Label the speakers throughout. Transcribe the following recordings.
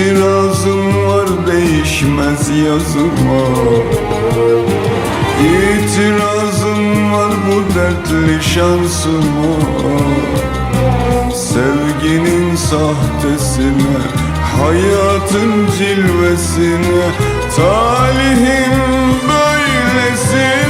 Speaker 1: İtirazım var değişmez yazıma İtirazım var bu dertli şansıma Sevginin sahtesine Hayatın cilvesine Talihin böylesine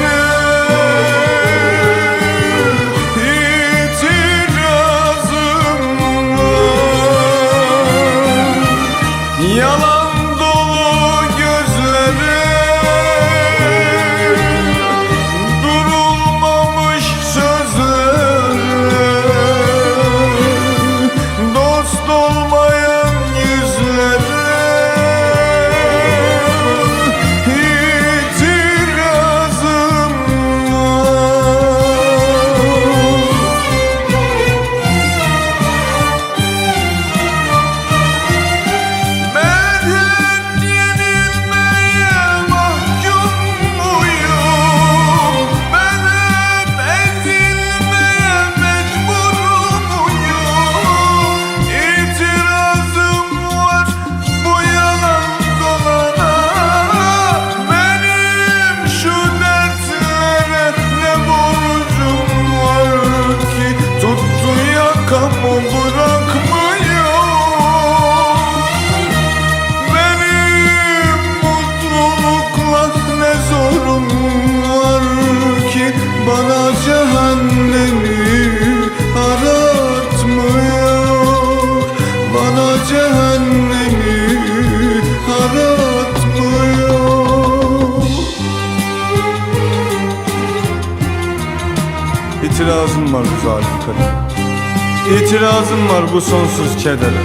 Speaker 1: İtirazım var bu zalim kadın İtirazım var bu sonsuz kedere.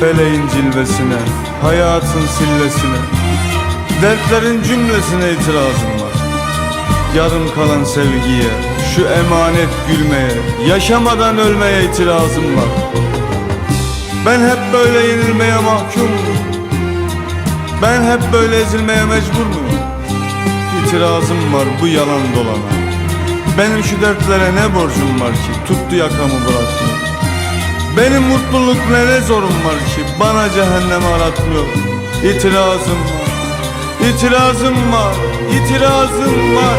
Speaker 1: Feleğin cilvesine, hayatın sillesine. Dertlerin cümlesine itirazım var. Yarım kalan sevgiye, şu emanet gülmeye Yaşamadan ölmeye itirazım var. Ben hep böyle yenilmeye mahkum Ben hep böyle ezilmeye mecbur muyum? İtirazım var bu yalan dolana Benim şu dertlere ne borcum var ki? Tuttu yakamı bırakmıyor Benim mutluluk ne zorum var ki? Bana cehennemi aratmıyor. İtirazım var. İtirazım var, itirazım var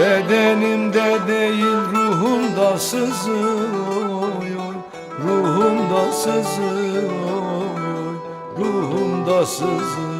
Speaker 2: Bedenimde değil ruhumda sızı oy oy Ruhumda sızı oy oy Ruhumda sızı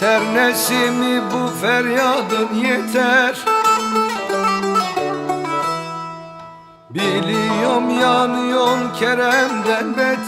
Speaker 2: Yeter nesimi bu feryadın yeter. Biliyorum yanıyorsun Kerem'den beter